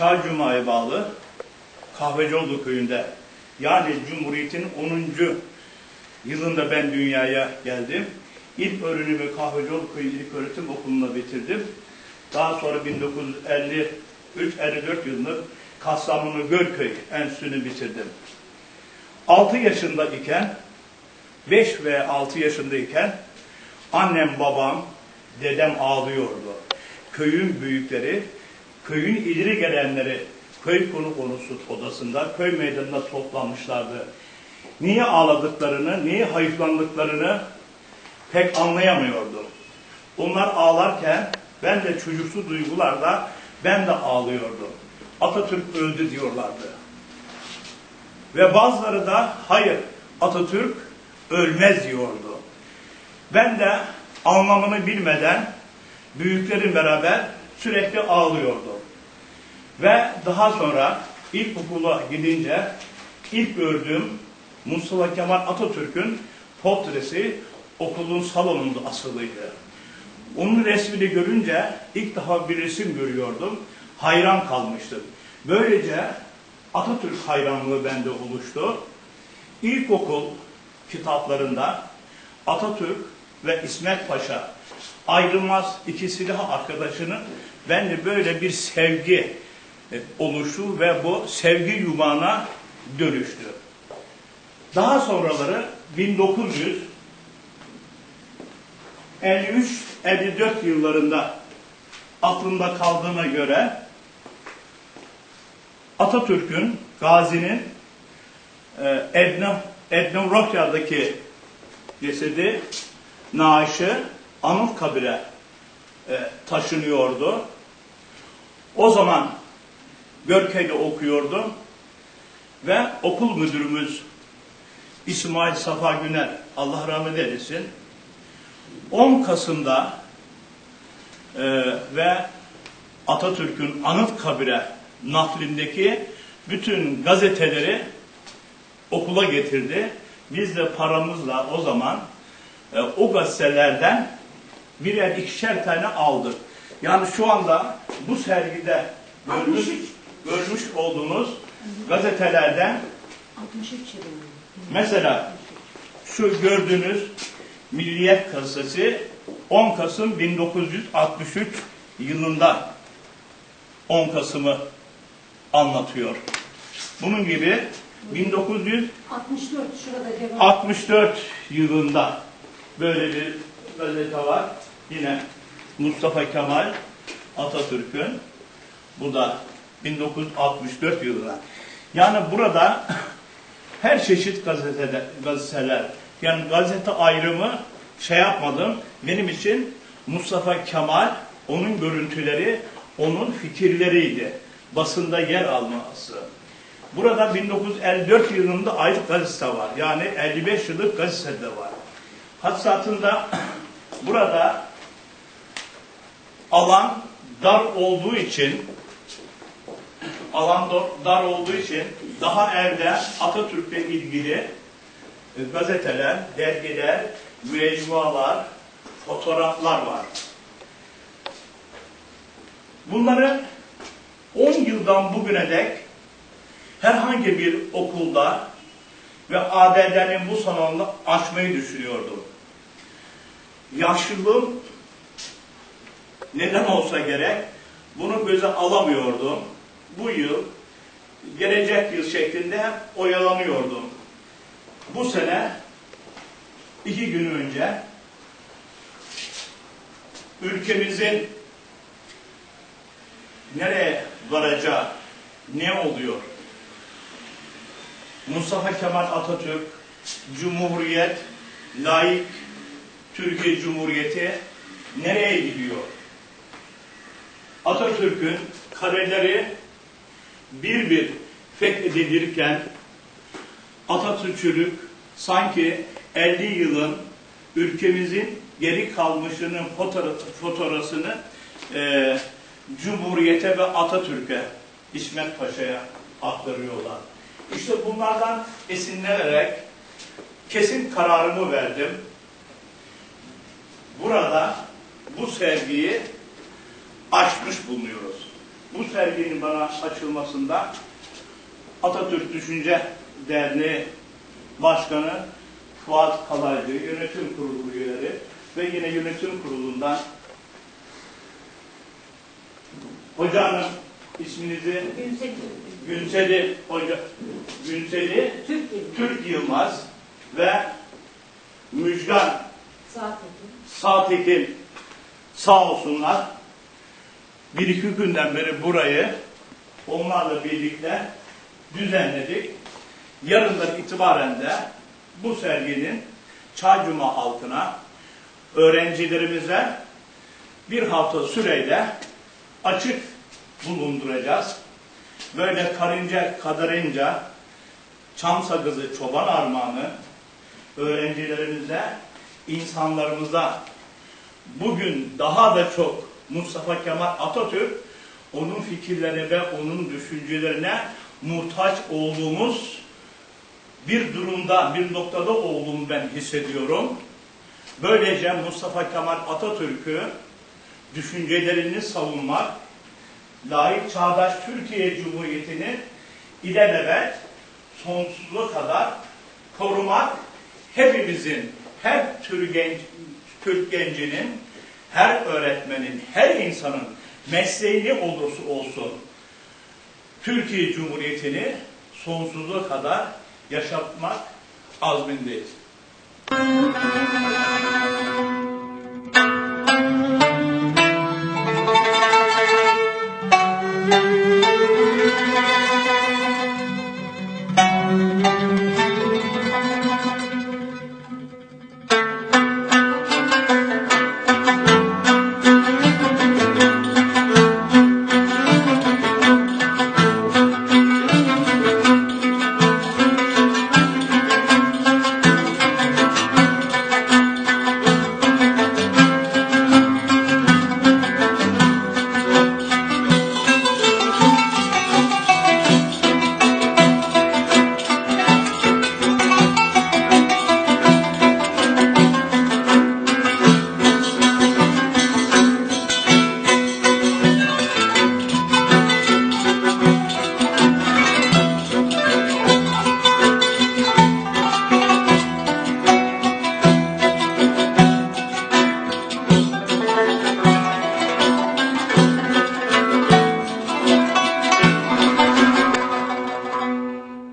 Çaycuma'ya bağlı Kahvecioğlu köyünde yani Cumhuriyet'in 10. yılında ben dünyaya geldim. İlk öğrenimi Kahvecioğlu Köyü İlk Öğretim Okulu'nda bitirdim. Daha sonra 1953-54 yılında Kastamonu Gölköy Enstitüsü'nü bitirdim. 6 yaşında iken 5 ve 6 yaşındayken annem, babam, dedem ağlıyordu. Köyün büyükleri, köyün ileri gelenleri köy konu konusu odasında, köy meydanında toplanmışlardı. Niye ağladıklarını, niye hayıflandıklarını pek anlayamıyordum. Onlar ağlarken ben de çocuksu duygularda ben de ağlıyordum. Atatürk öldü diyorlardı. Ve bazıları da hayır Atatürk ölmez diyordu. Ben de anlamını bilmeden büyüklerin beraber sürekli ağlıyordum. Ve daha sonra ilkokula gidince ilk gördüğüm Mustafa Kemal Atatürk'ün portresi okulun salonunda asılıydı. Onun resmini görünce ilk defa bir resim görüyordum. Hayran kalmıştım. Böylece Atatürk hayranlığı bende oluştu. İlkokul kitaplarında Atatürk ve İsmet Paşa ayrılmaz iki silah arkadaşının bende böyle bir sevgi e, oluştu ve bu sevgi yumağına dönüştü. Daha sonraları 1953-54 yıllarında aklımda kaldığına göre Atatürk'ün, Gazi'nin e, Edna, Etnografya'daki cesedi, naaşı Anıtkabir'e e, taşınıyordu. O zaman Görkey'de okuyordum ve okul müdürümüz İsmail Safa Güner, Allah rahmet eylesin, 10 Kasım'da e, ve Atatürk'ün Anıtkabir'e naklindeki bütün gazeteleri okula getirdi. Biz de paramızla o zaman e, o gazetelerden birer ikişer tane aldık. Yani şu anda bu sergide görmüş, görmüş olduğunuz gazetelerden 63 yılında. mesela şu gördüğünüz Milliyet gazetesi 10 Kasım 1963 yılında 10 Kasım'ı anlatıyor. Bunun gibi 1900 64 şurada devam. 64 yılında böyle bir gazete var. Yine Mustafa Kemal Atatürk'ün. Bu da 1964 yılında. Yani burada her çeşit gazetede, gazeteler, yani gazete ayrımı şey yapmadım. Benim için Mustafa Kemal, onun görüntüleri, onun fikirleriydi. Basında yer alması. Burada 1954 yılında ayrı gazete var. Yani 55 yıllık gazete de var. Hassatında burada alan dar olduğu için alan dar olduğu için daha evde Atatürk'le ilgili e, gazeteler, dergiler, mecmualar, fotoğraflar var. Bunları 10 yıldan bugüne dek herhangi bir okulda ve ABD'nin bu salonunda açmayı düşünüyordum. Yaşlılığım neden olsa gerek bunu göze alamıyordum. Bu yıl, gelecek yıl şeklinde oyalanıyordum. Bu sene iki gün önce ülkemizin nereye varacağı, ne oluyor? Mustafa Kemal Atatürk, Cumhuriyet, laik Türkiye Cumhuriyeti nereye gidiyor? Atatürk'ün kareleri bir bir fethedilirken Atatürkçülük sanki 50 yılın ülkemizin geri kalmışının fotoğrafı, fotoğrafını e, Cumhuriyete ve Atatürk'e, İsmet Paşa'ya aktarıyorlar. İşte bunlardan esinlenerek kesin kararımı verdim. Burada bu sergiyi açmış bulunuyoruz. bu serginin bana açılmasında Atatürk Düşünce Derneği Başkanı Fuat Kalaycı, yönetim kurulu üyeleri ve yine yönetim kurulundan hocanın isminizi Günsel Günseli Hoca Günseli Türkiye. Türk Yılmaz ve Müjgan Saat Sağtekin sağ olsunlar. Bir iki günden beri burayı onlarla birlikte düzenledik. Yarından itibaren de bu serginin Çaycuma altına öğrencilerimize bir hafta süreyle açık bulunduracağız. Böyle karınca kadarınca çam sakızı çoban armağanı öğrencilerimize, insanlarımıza bugün daha da çok Mustafa Kemal Atatürk onun fikirlerine ve onun düşüncelerine muhtaç olduğumuz bir durumda, bir noktada olduğumu ben hissediyorum. Böylece Mustafa Kemal Atatürk'ü düşüncelerini savunmak, layık çağdaş Türkiye Cumhuriyeti'ni ilelebet sonsuza kadar korumak hepimizin, her Türk, genç, Türk gencinin, her öğretmenin, her insanın mesleği ne olursa olsun Türkiye Cumhuriyeti'ni sonsuza kadar yaşatmak azmindeyiz.